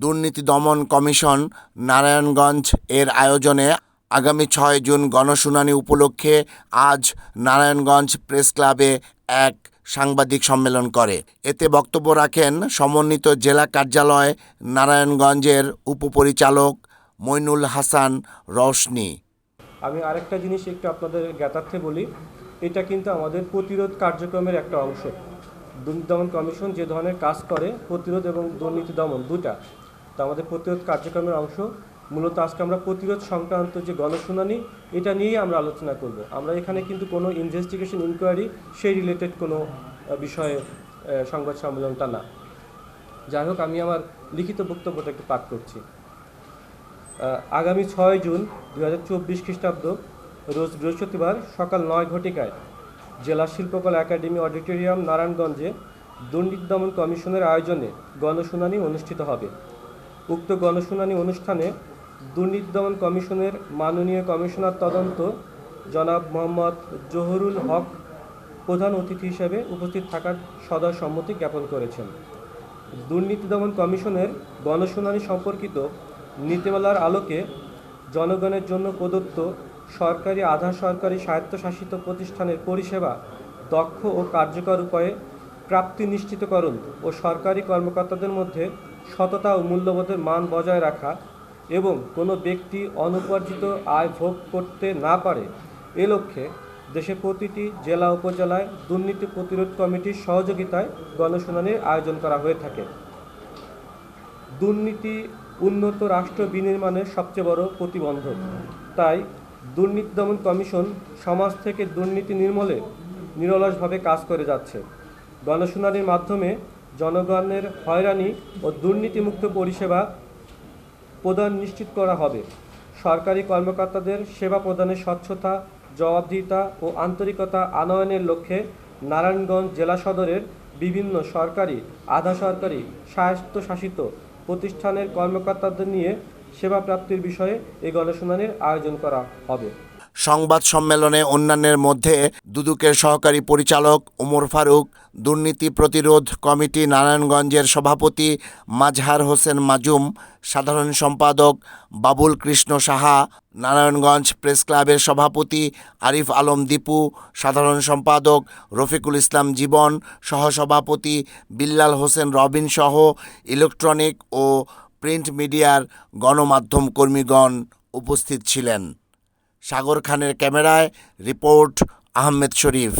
দুর্নীতি দমন কমিশন নারায়ণগঞ্জ এর আয়োজনে আগামী ছয় জুন গণশুনানি উপলক্ষে আজ নারায়ণগঞ্জ প্রেস ক্লাবে এক সাংবাদিক সম্মেলন করে। এতে বক্তব্য রাখেন সমন্বিত জেলা কার্যালয় নারায়ণগঞ্জের উপপরিচালক মইনুল হাসান রওশনি আমি আরেকটা জিনিস একটু আপনাদের জ্ঞাতার্থে বলি। এটা কিন্তু আমাদের প্রতিরোধ কার্যক্রমের একটা অংশ। দুর্নীতি দমন কমিশন যে ধরনের কাজ করে, প্রতিরোধ এবং দুর্নীতি দমন দুটা তো আমাদের প্রতিরোধ কার্যক্রমের অংশ। মূলত আজকে আমরা প্রতিরোধ সংক্রান্ত যে গণশুনানি, এটা নিয়েই আমরা আলোচনা করব। আমরা এখানে কিন্তু কোনো ইনভেস্টিগেশন ইনকোয়ারি সেই রিলেটেড কোনো বিষয়ে সংবাদ সম্মেলনটা না। যাই হোক, আমি আমার লিখিত বক্তব্যটা একটু পাঠ করছি। আগামী ছয় জুন দু হাজার চব্বিশ খ্রিস্টাব্দ রোজ বৃহস্পতিবার সকাল নয় ঘটিকায় জেলা শিল্পকলা একাডেমি অডিটোরিয়াম নারায়ণগঞ্জে দুর্নীতি দমন কমিশনের আয়োজনে গণশুনানি অনুষ্ঠিত হবে। উক্ত গণশুনানি অনুষ্ঠানে দুর্নীতি দমন কমিশনের মাননীয় কমিশনার তদন্ত জনাব মোহাম্মদ জহুরুল হক প্রধান অতিথি হিসেবে উপস্থিত থাকার সদয় সম্মতি জ্ঞাপন করেছেন। দুর্নীতি দমন কমিশনের গণশুনানি সম্পর্কিত নীতিমালার আলোকে জনগণের জন্য প্রদত্ত সরকারি আধা সরকারি স্বায়ত্তশাসিত প্রতিষ্ঠানের পরিষেবা দক্ষ ও কার্যকর উপায়ে প্রাপ্তি নিশ্চিতকরণ ও সরকারি কর্মকর্তাদের মধ্যে সততা ও মূল্যবোধের মান বজায় রাখা এবং কোনো ব্যক্তি অনুপার্জিত আয় ভোগ করতে না পারে এ লক্ষ্যে দেশে প্রতিটি জেলা উপজেলায় দুর্নীতি প্রতিরোধ কমিটির সহযোগিতায় গণশুনানির আয়োজন করা হয়ে থাকে। দুর্নীতি উন্নত রাষ্ট্র বিনির্মাণের সবচেয়ে বড় প্রতিবন্ধক। তাই দুর্নীতি দমন কমিশন সমাজ থেকে দুর্নীতি নির্মূলে নিরলসভাবে কাজ করে যাচ্ছে। গণশুনানির মাধ্যমে জনগণের হয়রানি ও দুর্নীতিমুক্ত পরিষেবা প্রদান নিশ্চিত করা হবে। সরকারি কর্মকর্তাদের সেবা প্রদানের স্বচ্ছতা, জবাবদিহিতা ও আন্তরিকতা আনয়নের লক্ষ্যে নারায়ণগঞ্জ জেলা সদরের বিভিন্ন সরকারি, আধা সরকারি স্বায়ত্তশাসিত প্রতিষ্ঠানের কর্মকর্তাদের নিয়ে সেবা প্রাপ্তির বিষয়ে এই গণশুনানির আয়োজন করা হবে। সংবাদ সম্মেলনে অন্যান্যের মধ্যে দুদুকের সহকারী পরিচালক উমর ফারুক, দুর্নীতি প্রতিরোধ কমিটি নারায়ণগঞ্জের সভাপতি মাজহার হোসেন মাজুম, সাধারণ সম্পাদক বাবুল কৃষ্ণ সাহা, নারায়ণগঞ্জ প্রেস ক্লাবের সভাপতি আরিফ আলম দীপু, সাধারণ সম্পাদক রফিকুল ইসলাম জীবন, সহসভাপতি বিল্লাল হোসেন রবিন সহ ইলেকট্রনিক ও প্রিন্ট মিডিয়ার গণমাধ্যম কর্মীগণ উপস্থিত ছিলেন। সাগর খানের ক্যামেরায় রিপোর্ট আহমেদ শরীফ।